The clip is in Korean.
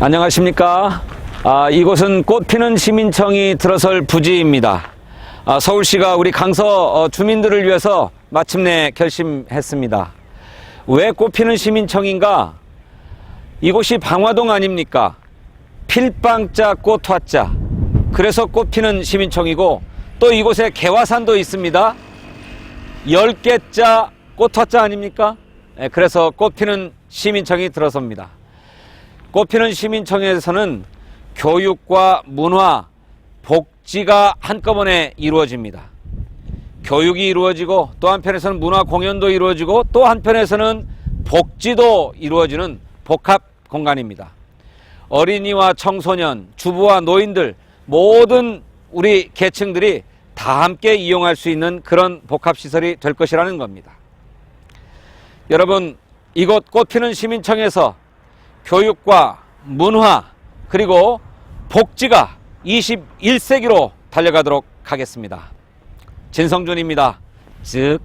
안녕하십니까. 아, 이곳은 꽃피는 시민청이 들어설 부지입니다. 아, 서울시가 우리 강서 어, 주민들을 위해서 마침내 결심했습니다. 왜 꽃피는 시민청인가? 이곳이 방화동 아닙니까? 필방자 꽃화자. 그래서 꽃피는 시민청이고 또 이곳에 개화산도 있습니다. 10개자 꽃화자 아닙니까? 예, 그래서 꽃피는 시민청이 들어섭니다. 꽃피는 시민청에서는 교육과 문화, 복지가 한꺼번에 이루어집니다. 교육이 이루어지고 또 한편에서는 문화 공연도 이루어지고 또 한편에서는 복지도 이루어지는 복합 공간입니다. 어린이와 청소년, 주부와 노인들 모든 우리 계층들이 다 함께 이용할 수 있는 그런 복합시설이 될 것이라는 겁니다. 여러분, 이곳 꽃피는 시민청에서 교육과 문화 그리고 복지가 21세기로 달려가도록 하겠습니다. 진성준입니다. 즉